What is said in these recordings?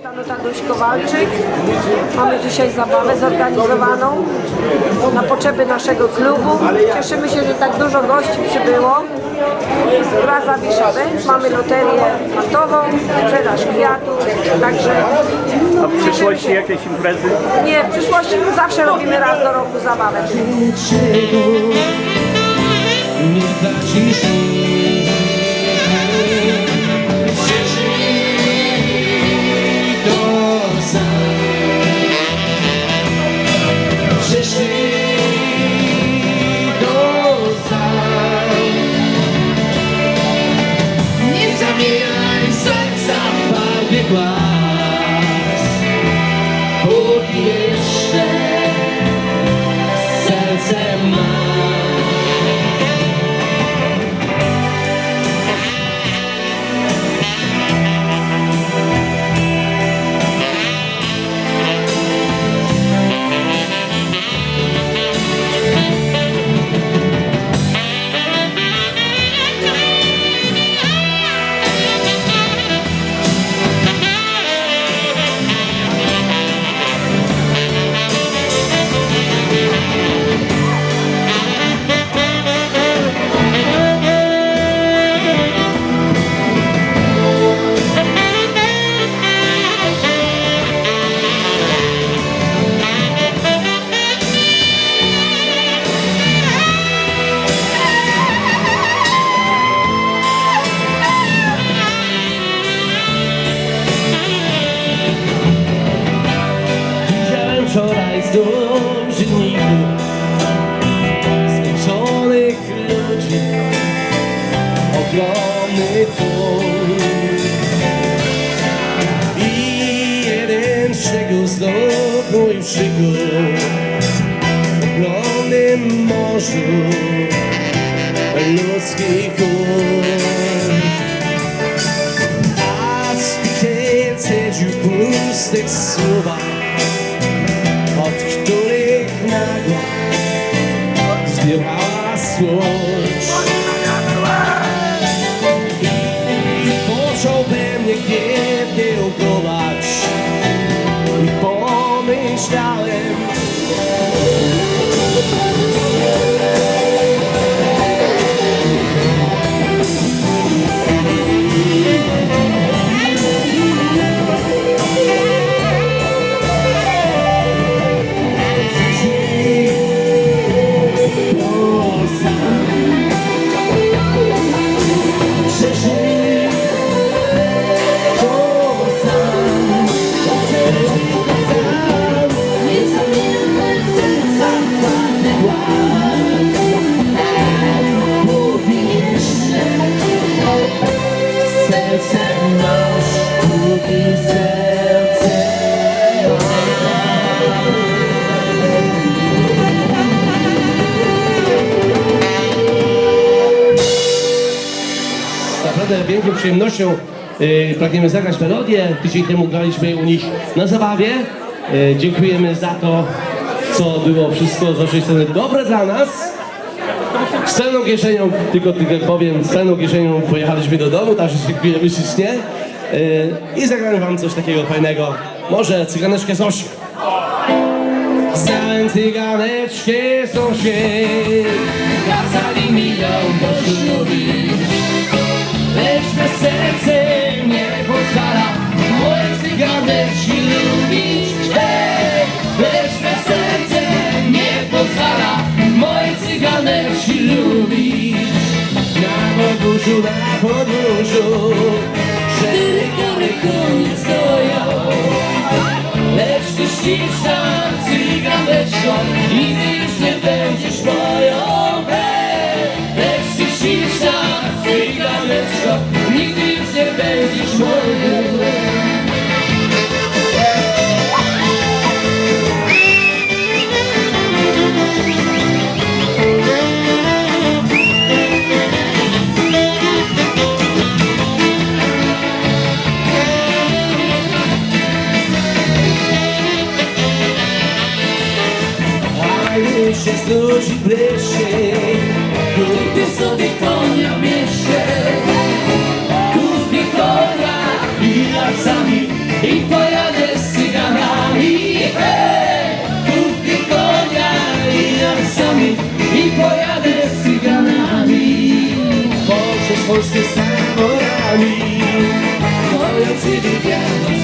Danuta Duś-Kowalczyk. Mamy dzisiaj zabawę zorganizowaną na potrzeby naszego klubu. Cieszymy się, że tak dużo gości przybyło. Gra zawiesza węż, mamy loterię fantową, sprzedaż kwiatów, także A w przyszłości jakieś imprezy? nie, w przyszłości zawsze robimy raz do roku zabawę. Nie morzu ludzkich um A cedził pustych słowach od których nagle zbierała słończ. I począł we mnie gniew kiełkować i pomyślałem, Z naprawdę wielką przyjemnością y, pragniemy zagrać melodię. Tydzień temu graliśmy u nich na zabawie. Y, dziękujemy za to, co było wszystko z waszej strony dobre dla nas. Z pełną kieszenią, tylko tylko powiem, z pełną kieszenią pojechaliśmy do domu, także chwilę ślicznie. Y, I zagramy wam coś takiego fajnego. Może cyganeczkę Zosię. Całe cyganeczki świet, kazali mi ją poślubić. Lecz me serce nie pozwala moje cyganeczki lubić. Ej, lecz me serce nie pozwala moje cyganeczki lubić. Na podwórzu, na podwórzu, cztery kory konie stoją. Lecz ty śliczna cyganeczko, nigdy już nie cresce, cupi su di cogna mesce, cupi cogna, i alzami, i tuoi adessi canali, cupi cogna, i alzami, i tuoi adessi canali, forse fosse samorali, poi si richiama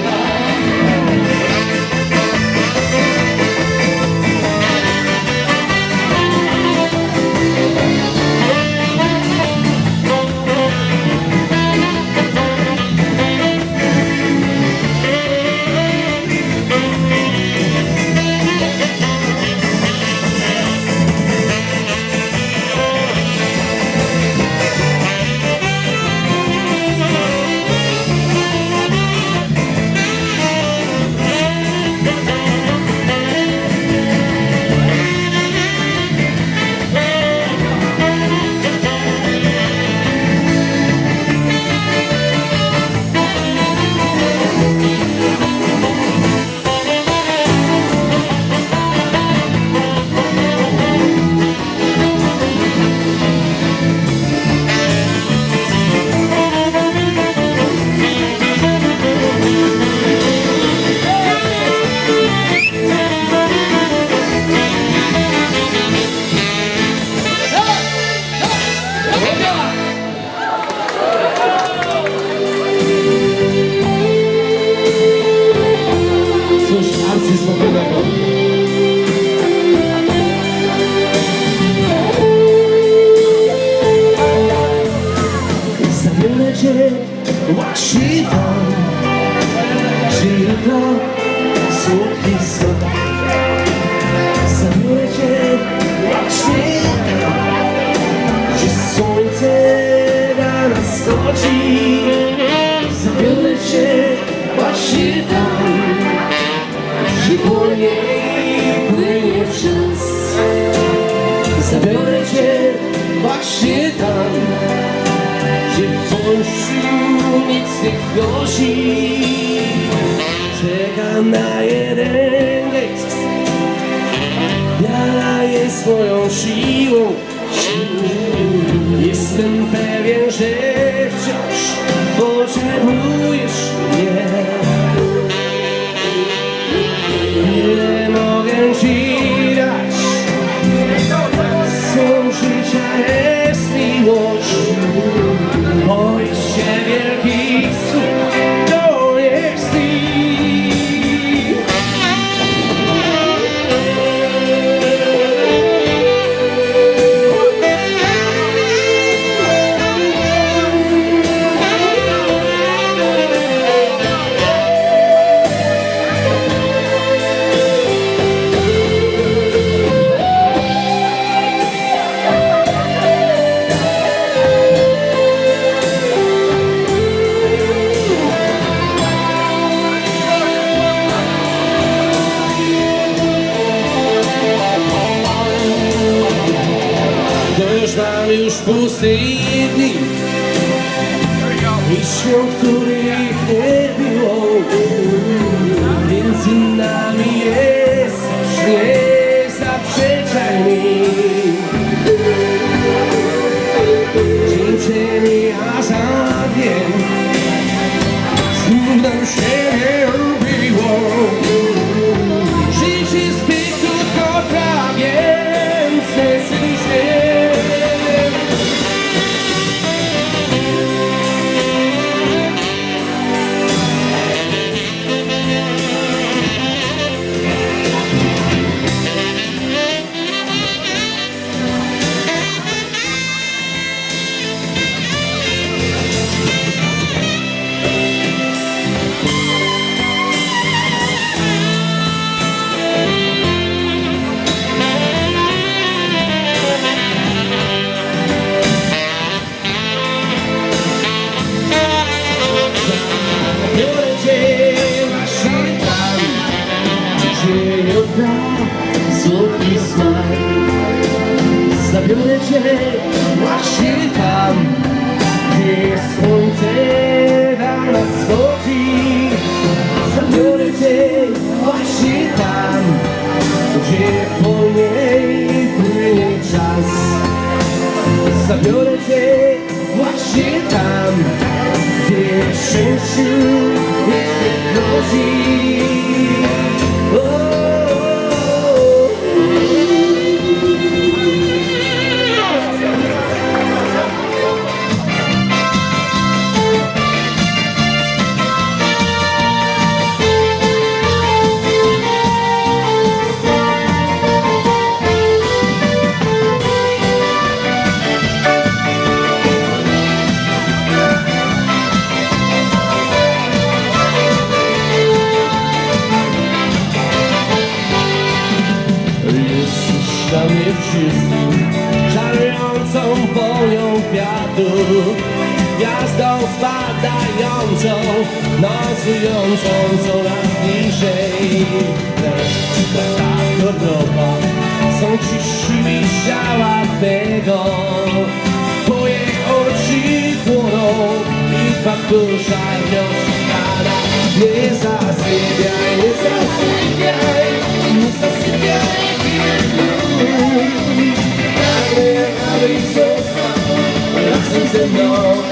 na Washington, tylko słodki sok. Zabiorę cię Washington, gdzie słońce na nas schodzi. Zabiorę cię Washington, gdzie wolniej płynie czas. Zabiorę cię właśnie tam, gdzie w nie gości. Czekam na jeden gest, wiara jest moją siłą. Jestem pewien, że wciąż potrzebujesz mnie. Ile mogę ci się tam, gdzie słońce na nas schodzi. Zabiorę cię właśnie tam, gdzie po niej płynie czas. Zabiorę cię właśnie tam, gdzie szczęściu jest grozi. is enough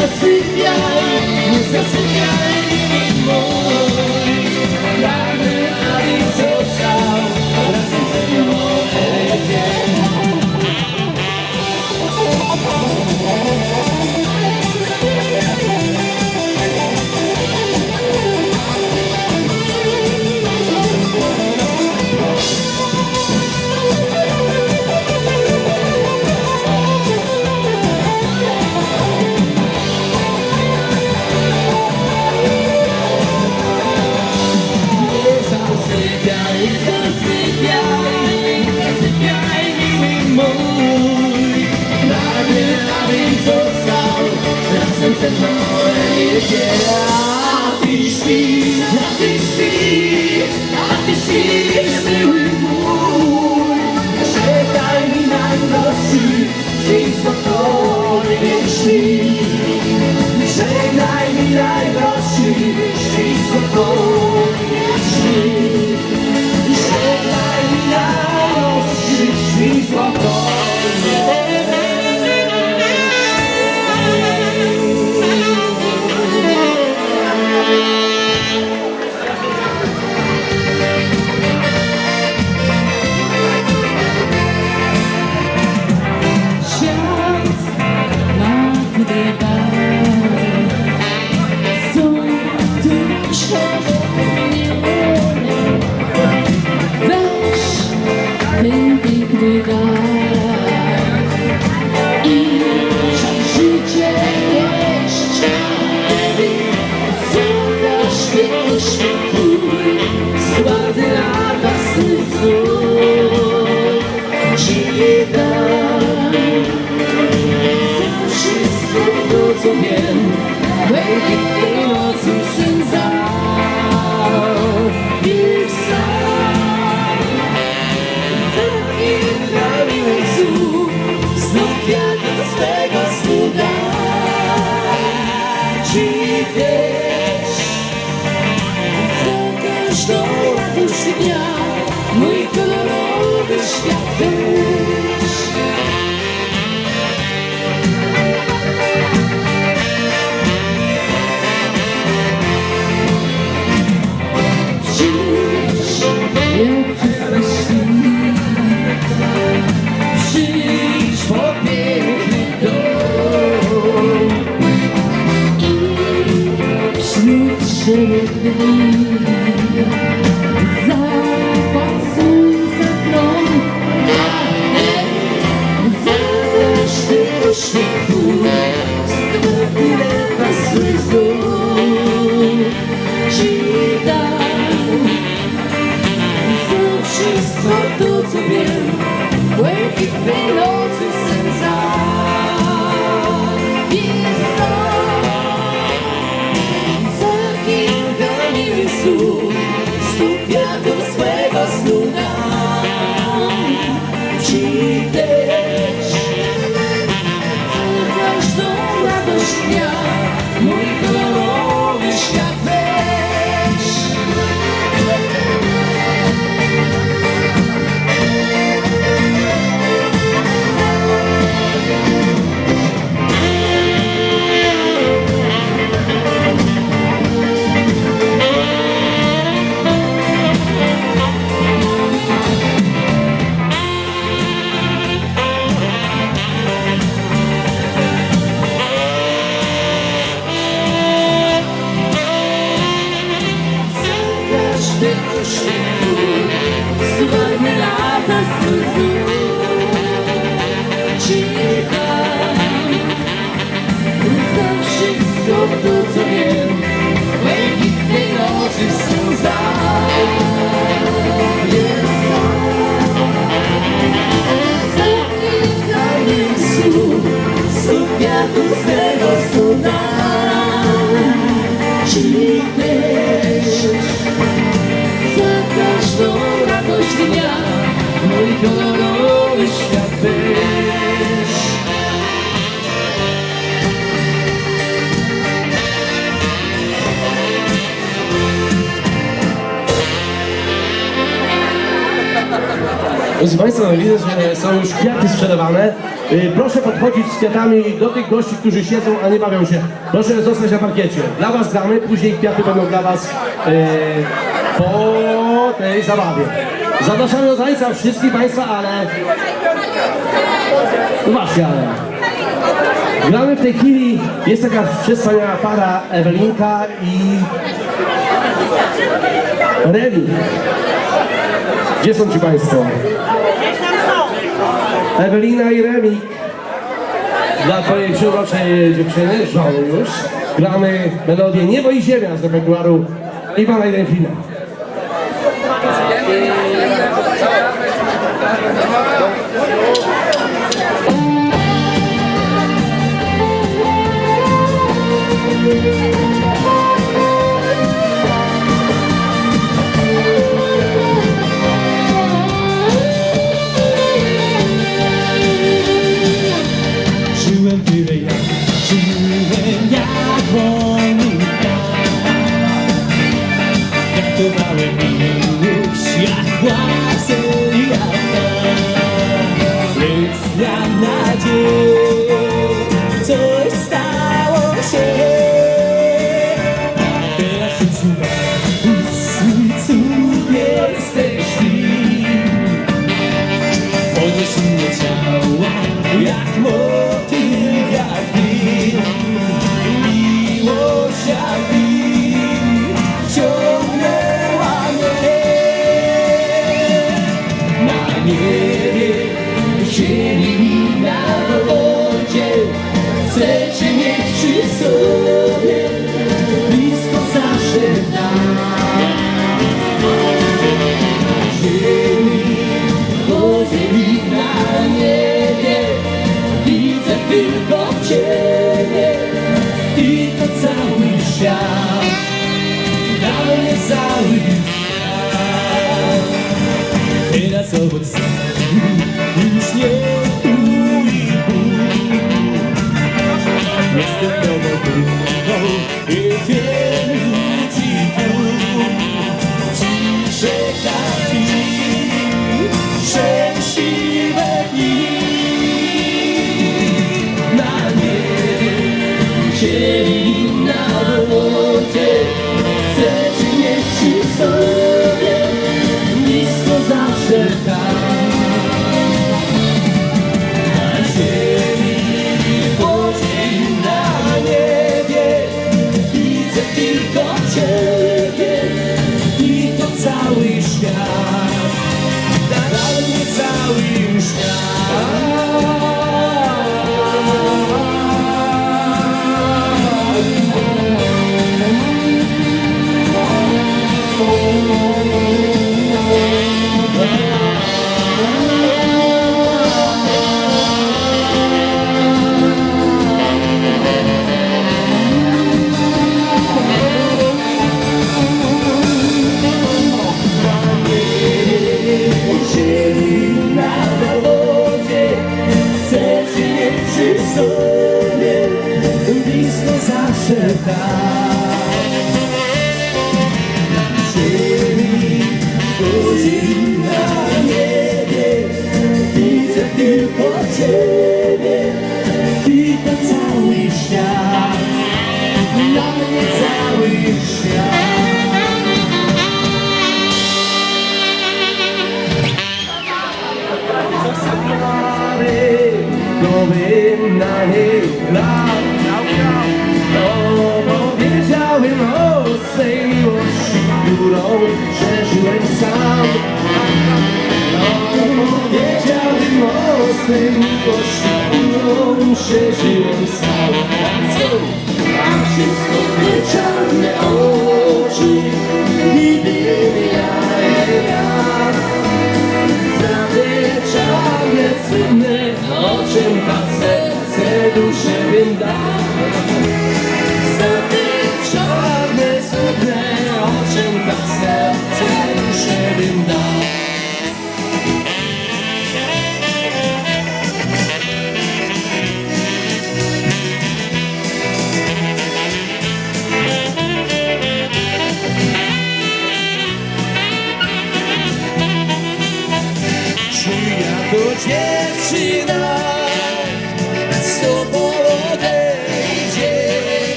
засипляє, не засипляє. Proszę Państwa, no widzę, że są już kwiaty sprzedawane. Y, Proszę podchodzić z kwiatami do tych gości, którzy siedzą, a nie bawią się. Proszę zostać na parkiecie. Dla Was gramy, później kwiaty będą dla Was y, po tej zabawie. Zapraszamy do tańca wszystkich Państwa, ale... Właśnie, ale... Gramy w tej chwili, jest taka wspaniała para Ewelinka i Remi. Gdzie są ci Państwo? Ewelina i Remik. Dla twojej przyuroczej dziewczyny, żony już, gramy melodię Niebo i Ziemia z repertuaru Iwana i sem você não seja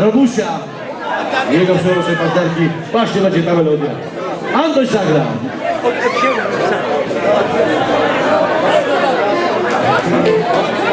Robusia. Jego przełożenie panterki właśnie będzie ta melodia. Antoś zagra. Thank you.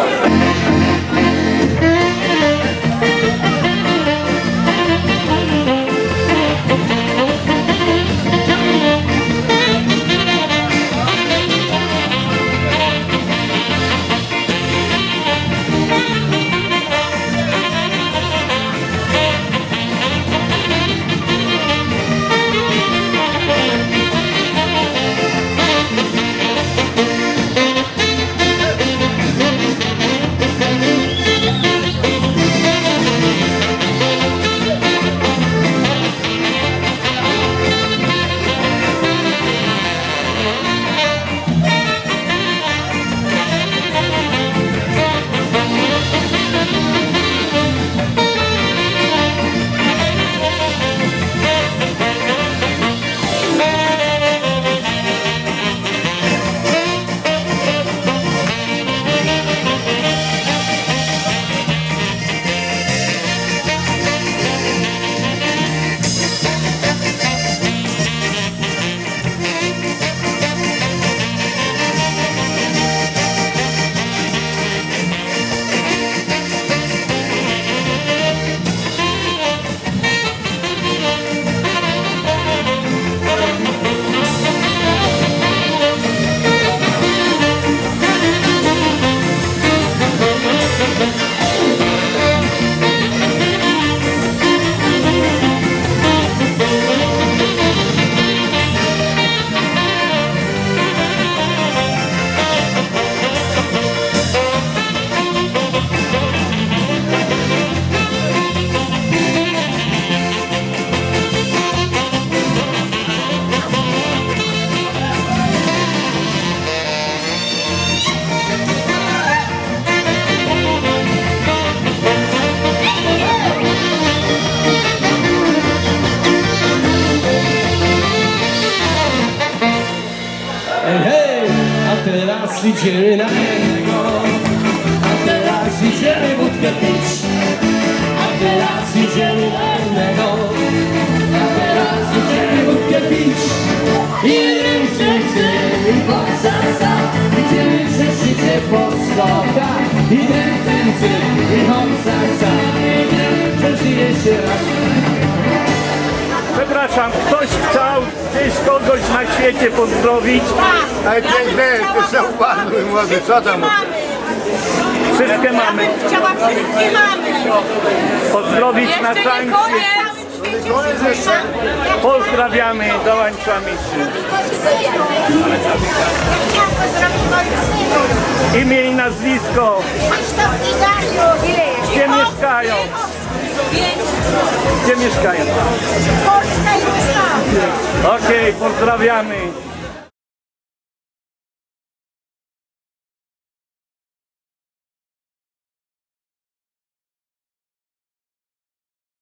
Posasa. Idziemy przeszycie po schodach. I ręce i posasa. Idziemy przeszyć jeszcze raz. Przepraszam, ktoś chciał gdzieś kogoś na świecie pozdrowić? Ale piękne, są panu młody, co tam? Wszystkie mamy. Chciała wszystkie mamy. Pozdrowić na Jeszcze nie całym koniec. Pozdrawiamy, dołączamy się. Imię i nazwisko, gdzie mieszkają, gdzie mieszkają. Polska i. Okej, pozdrawiamy.